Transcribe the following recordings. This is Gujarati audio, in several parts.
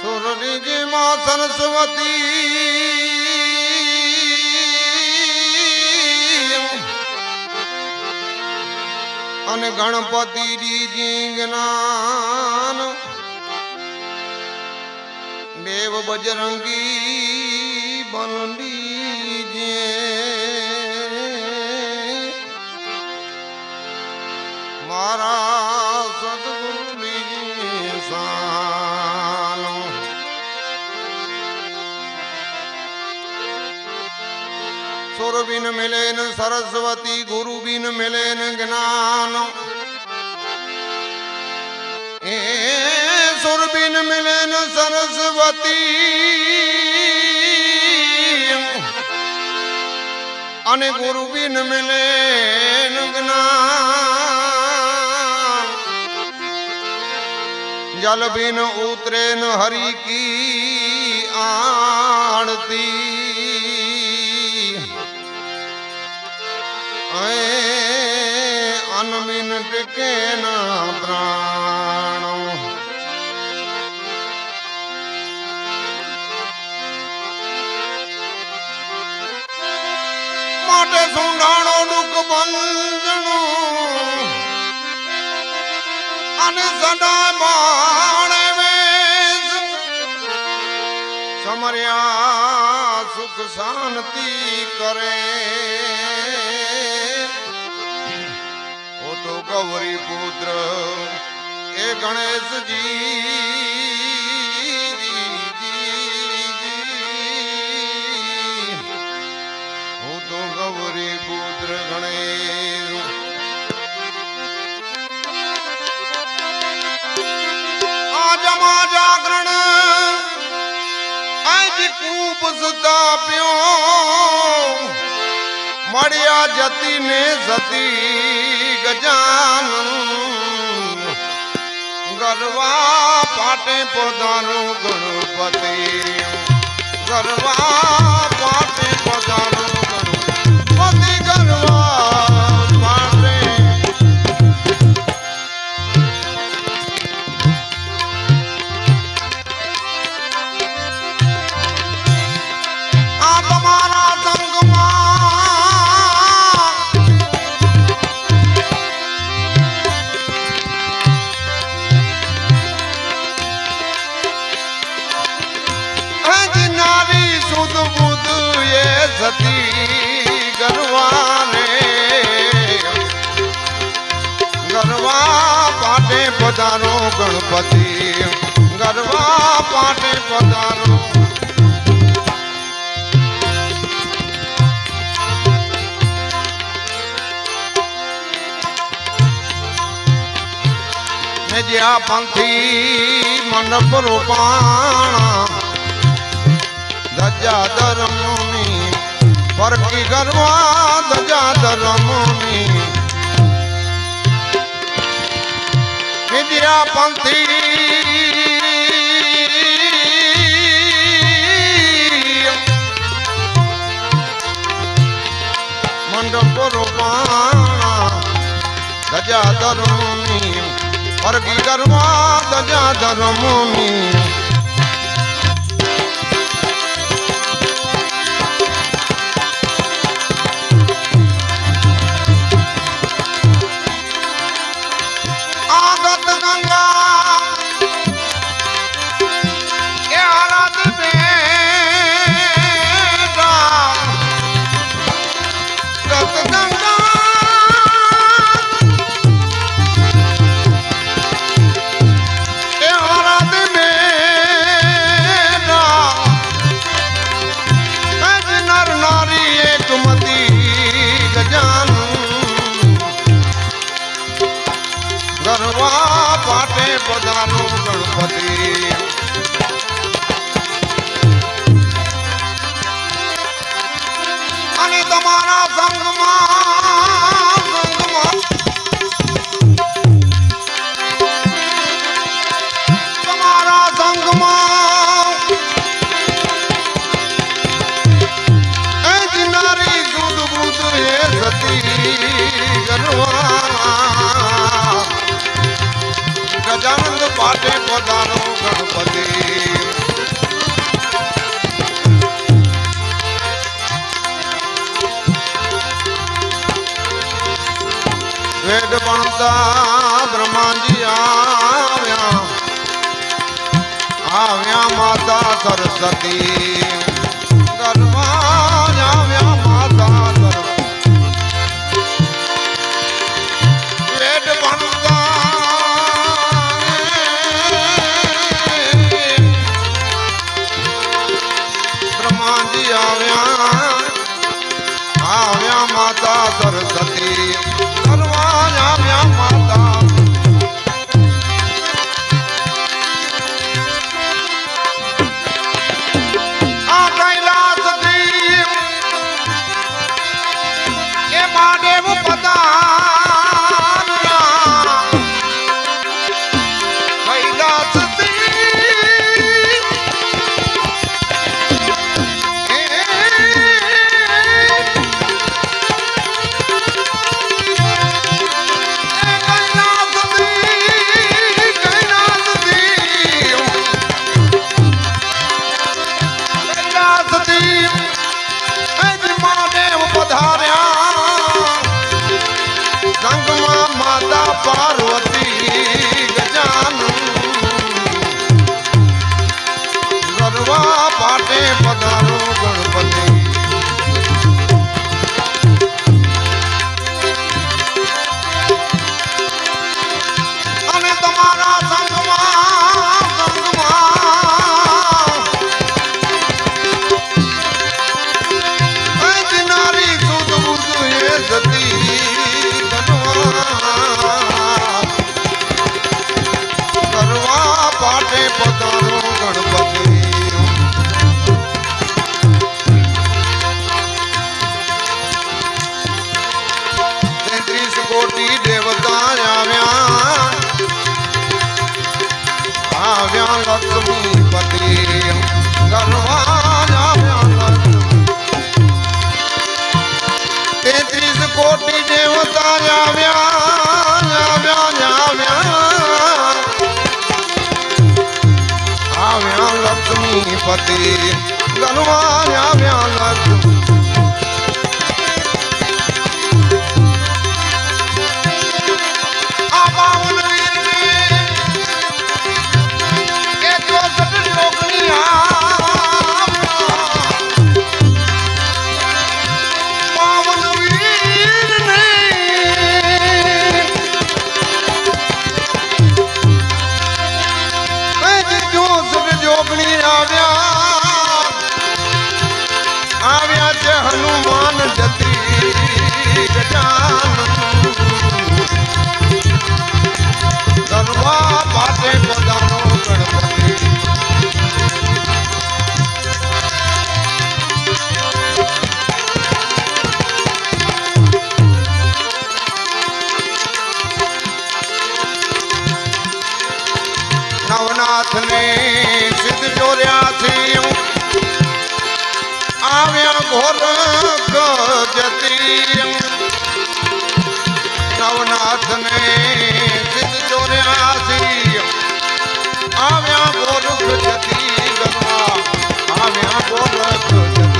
સુરરીજી માં સરસ્વતી અને ગણપતિ જ્ઞાન દેવ બજરંગી બનડીજે. મારા સુર બિન મિલેન સરસ્વતી ગુરુ બિન મિલેન જ્ઞાન એ સુર બિન મિલેન સરસ્વતી અને ગુરુ બિન મિલે જ્ઞાન જલ બિન ઉતરે હરી કી આણતી અનમિન ટીકે પ્રાણો માટે સુંડાણો દુઃખ ભંજનું અને સદા માણે સમર્યા સુખ શાંતિ કરે. ગૌરી પુત્ર એ ગણેશજી હું તો ગૌરી પુત્ર ગણેશ આજમાં જાગરણ આજ કૂપ સતાપ્યો મળ્યા જતી ને સતી ગજાન ગરવા પાટે પોતાનું ગણપતિ. ગરવા પાટે પોતાનું ગણપતિ ગરવા પાટે પધારો. જ્યાં પંથી મંડપ રૂપાણા ધજા ધર્મની પરકી ગરવા ધજા ધર્મની વિદ્યા પંથી. મંડપ રૂપાણા ગજા ધર્મની પરગી ગરવા ગજા ધર્મની. Yeah. અને તમારા સંગમાં વેદ ભણતા બ્રહ્માજી આવ્યા આવ્યા માતા સરસ્વતી આવ્યા લક્ષ્મી પતિ. કરવા આવ્યા તેત્રીસ કોટી દેવતા આવ્યા આવ્યા આવ્યા. આવ્યા લક્ષ્મી પતિ. કરવા આવ્યા લક્ષ્મી. ભોર જતી નવનાથને સિદ્ધ ચોર્યાસી આવ્યા ભોર જતી આવ્યા ભોર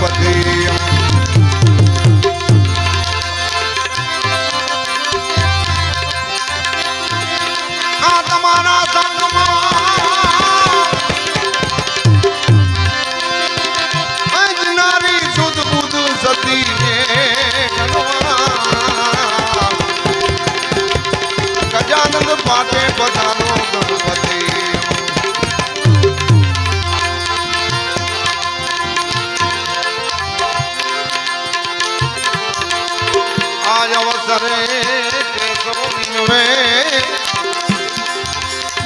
Gopati. અવસરે કેશવ વિનવે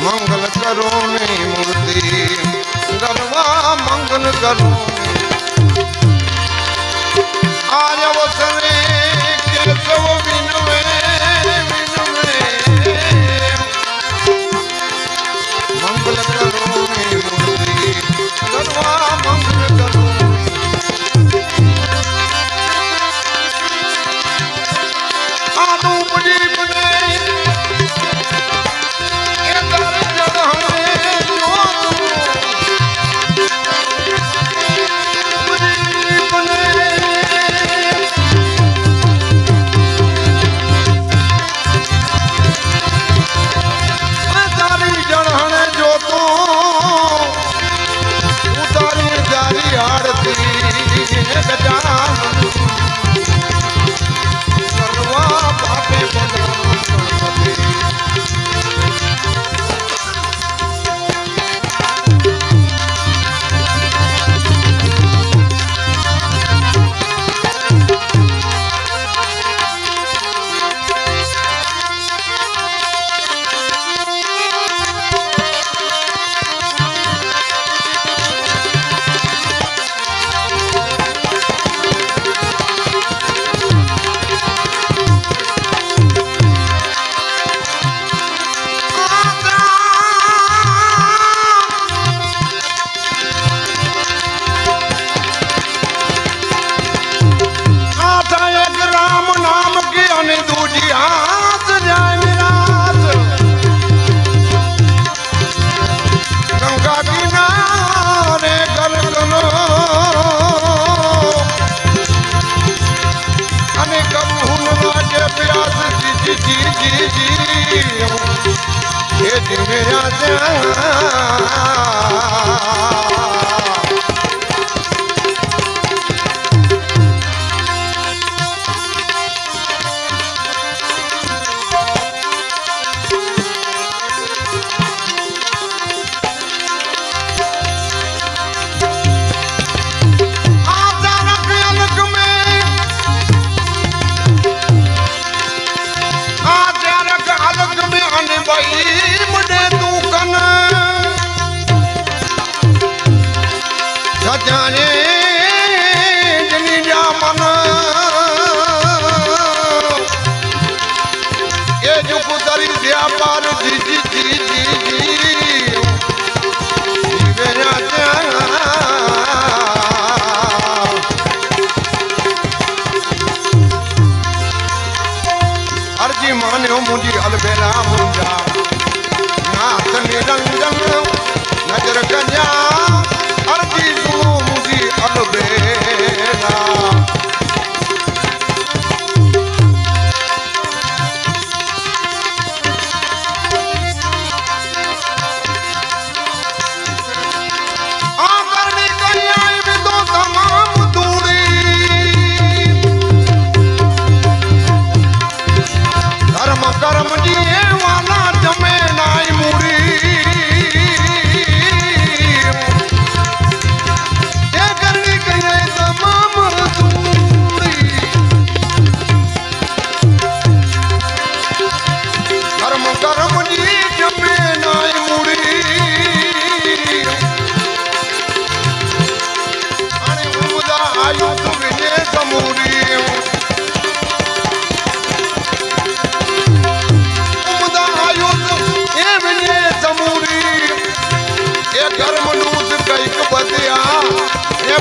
મંગલ કરો ને મૂર્તિ ગરવા મંગલ કરો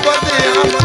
बदे हम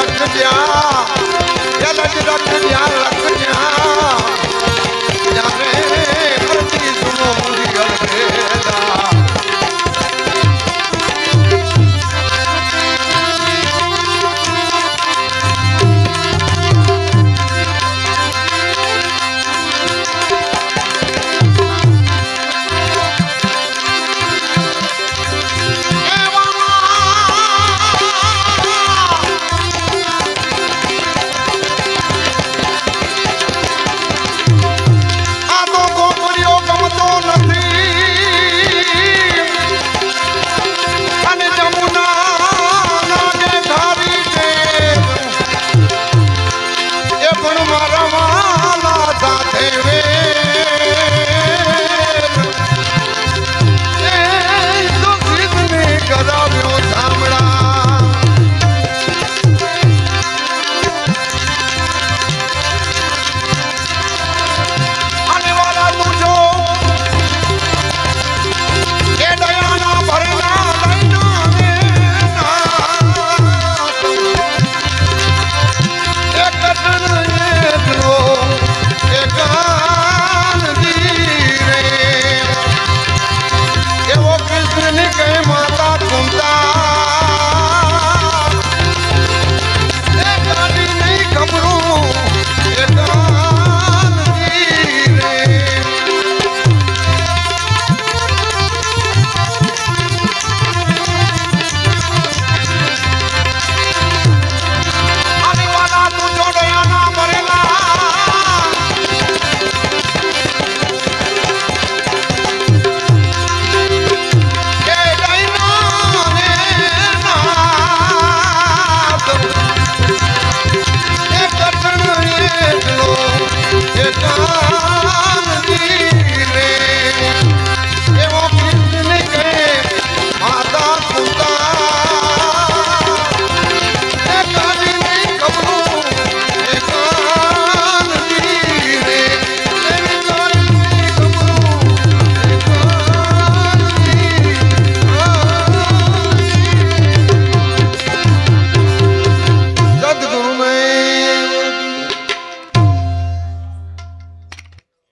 ਰੱਖ ਗਿਆ ਇਹ ਲੱਜ ਰੱਖ ਗਿਆ